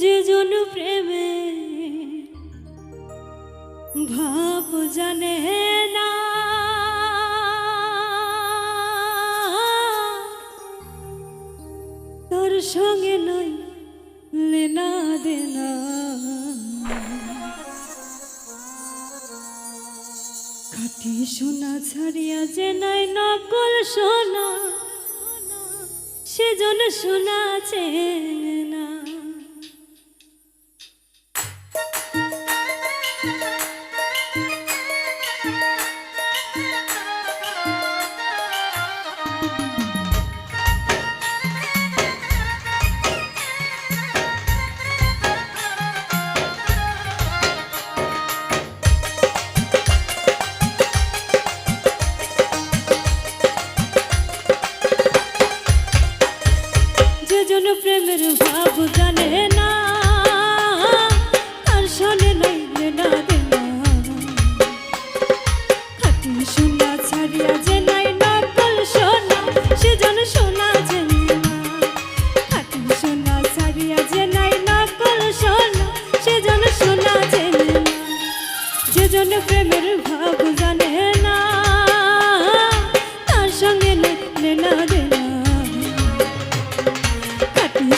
যে জন প্রেমে ভাব জানে না। তোর সঙ্গে নয় লেনা দেনা। খাটি সোনা ছাড়িয়া যে নাই নকল সোনা, সেজন সোনা চেনে। না প্রেমের ভাব জানে না। তার সনে নইলে না দেনা খাটি সোনা ছাড়িয়া যে নাই নকল সোনা, সে জন সোনা জেনে না। খাটি সোনা ছাড়িয়া যে নাই নকল সোনা, সে জন সোনা জেনে না। যে জন প্রেমের ভাব জানে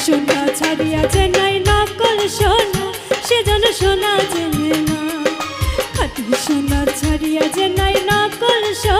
সোনা ছাড়িয়া যে নাই নকল সোনা সেজন সোনা জেনে না। খাটি সোনা ছাড়িয়া যে নাই নকল সোনা।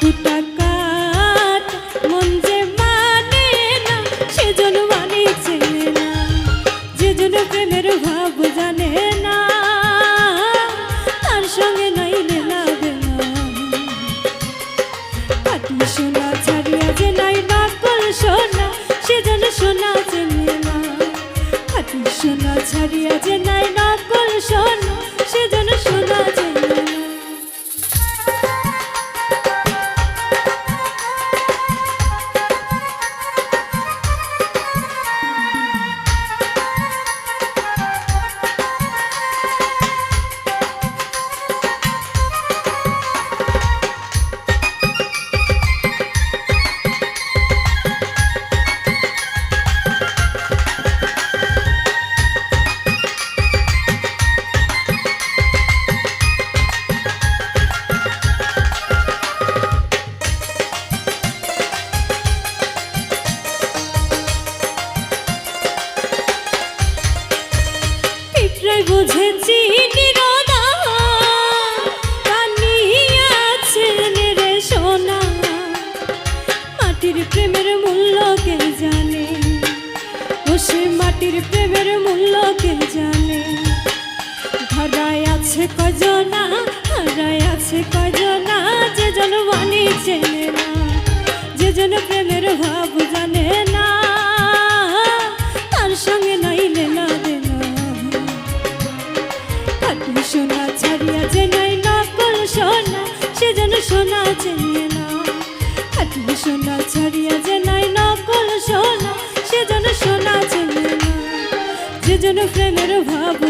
ফুটা মন যে মানে না না। প্রেমের ভাব না, তার সঙ্গে না সোনা ছাড়িয়া যে নাই বুঝেছি সোনা মাটির প্রেমের মূল্য কে জানে? ও সে মাটির প্রেমের মূল্য কে জানে? ধরায় আছে কজনা ধরায় আছে কজনা। যে জন মানি চেনে না, যে প্রেমের ভাব সোনা চেনে না খাটি সোনা ছাড়িয়া যে নাই নকল সোনা সে যেন সোনা চেনে না যে যেন প্রেমের ভাব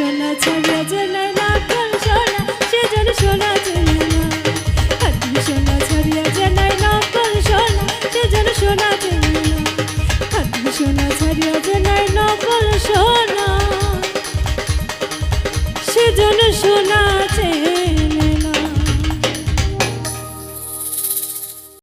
খাটি সোনা ছাড়িয়া যে